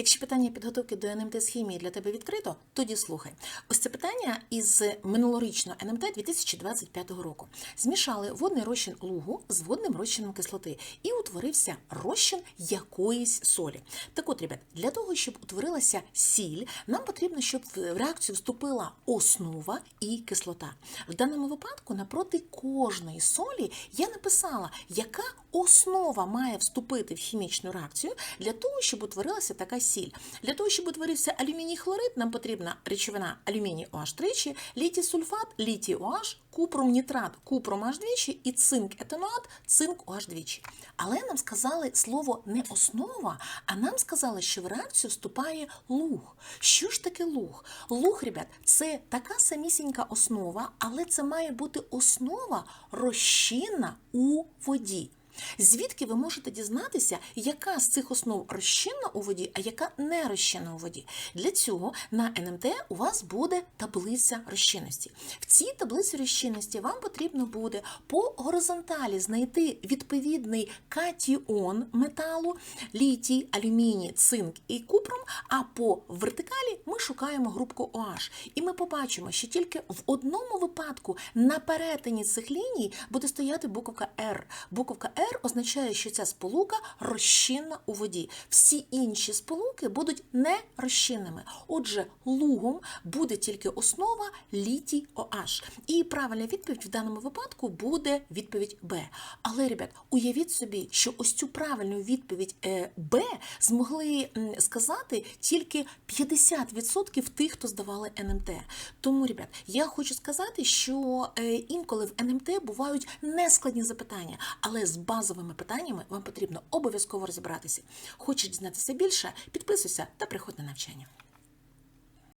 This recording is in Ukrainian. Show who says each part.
Speaker 1: Якщо питання підготовки до НМТ з хімії для тебе відкрито, тоді слухай. Ось це питання із минулорічного НМТ 2025 року. Змішали водний розчин лугу з водним розчином кислоти і утворився розчин якоїсь солі. Так от, ребят, для того, щоб утворилася сіль, нам потрібно, щоб в реакцію вступила основа і кислота. В даному випадку напроти кожної солі я написала, яка основа має вступити в хімічну реакцію для того, щоб утворилася така сіль. Для того, щоб утворився алюміній хлорид, нам потрібна речовина алюміній OH тричі, літій сульфат, літій OH, купрум нітрат, купрум H двічі і цинк етануат, цинк OH двічі. Але нам сказали слово не основа, а нам сказали, що в реакцію вступає луг. Що ж таке луг? Луг, ребят, це така самісінька основа, але це має бути основа розчинна у воді. Звідки ви можете дізнатися, яка з цих основ розчинна у воді, а яка не розчинна у воді? Для цього на НМТ у вас буде таблиця розчинності. В цій таблиці розчинності вам потрібно буде по горизонталі знайти відповідний катіон металу, літій, алюміній, цинк і купром, а по вертикалі ми шукаємо групку OH. І ми побачимо, що тільки в одному випадку на перетині цих ліній буде стояти буковка R. Буковка R означає, що ця сполука розчинна у воді. Всі інші сполуки будуть нерозчинними. Отже, лугом буде тільки основа літій OH. І правильна відповідь в даному випадку буде відповідь Б. Але, ребят, уявіть собі, що ось цю правильну відповідь е, Б змогли сказати тільки 50% тих, хто здавали НМТ. Тому, ребят, я хочу сказати, що е, інколи в НМТ бувають нескладні запитання, але з базовими питаннями вам потрібно обов'язково розібратися. Хочеш дізнатися більше? Підписуйся та приходь на навчання.